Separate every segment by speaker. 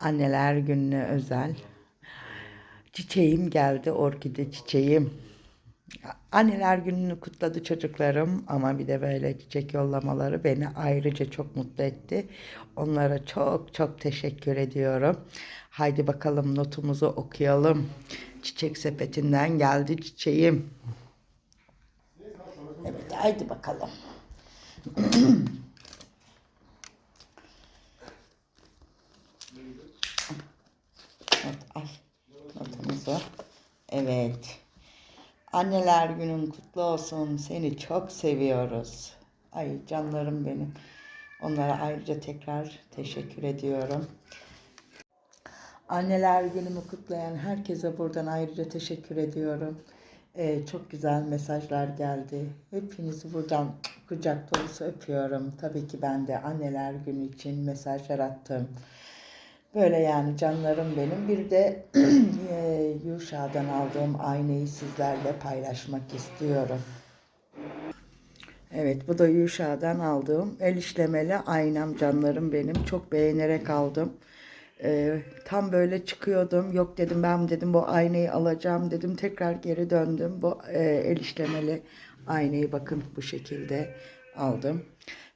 Speaker 1: Anneler gününe özel. Çiçeğim geldi, orkide çiçeğim. Anneler gününü kutladı çocuklarım ama bir de böyle çiçek yollamaları beni ayrıca çok mutlu etti. Onlara çok çok teşekkür ediyorum. Haydi bakalım notumuzu okuyalım. Çiçek sepetinden geldi çiçeğim. Evet haydi bakalım. Evet, al notumuzu. Evet. Anneler günün kutlu olsun. Seni çok seviyoruz. Ay canlarım benim. Onlara ayrıca tekrar teşekkür ediyorum. Anneler günümü kutlayan herkese buradan ayrıca teşekkür ediyorum. Ee, çok güzel mesajlar geldi. Hepinizi buradan kucak dolusu öpüyorum. Tabii ki ben de anneler günü için mesajlar attım. Böyle yani canlarım benim. Bir de eee, Yuşa'dan aldığım aynayı sizlerle paylaşmak istiyorum. Evet bu da Yuşa'dan aldığım el işlemeli aynam canlarım benim. Çok beğenerek aldım. Eee, tam böyle çıkıyordum. Yok dedim ben dedim bu aynayı alacağım dedim. Tekrar geri döndüm. Bu eee, el işlemeli aynayı bakın bu şekilde aldım.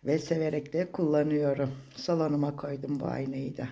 Speaker 1: Ve severek de kullanıyorum. Salonuma koydum bu aynayı da.